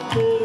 Oh,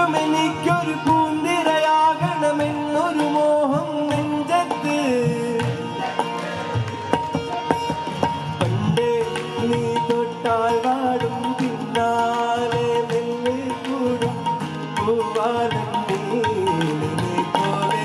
വീണ്ടും എനിക്കൊരു പൂന്തിരയാകണമെന്നൊരു മോഹം നെഞ്ചത്ത്. പണ്ടേ നീ തൊട്ടാൽ വാടും പിന്നാലെ മെല്ലെ കൂടും. പൂവാലം നീലിനെ പോലെ.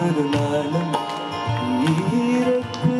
மறுநாளும் ஈரக்கு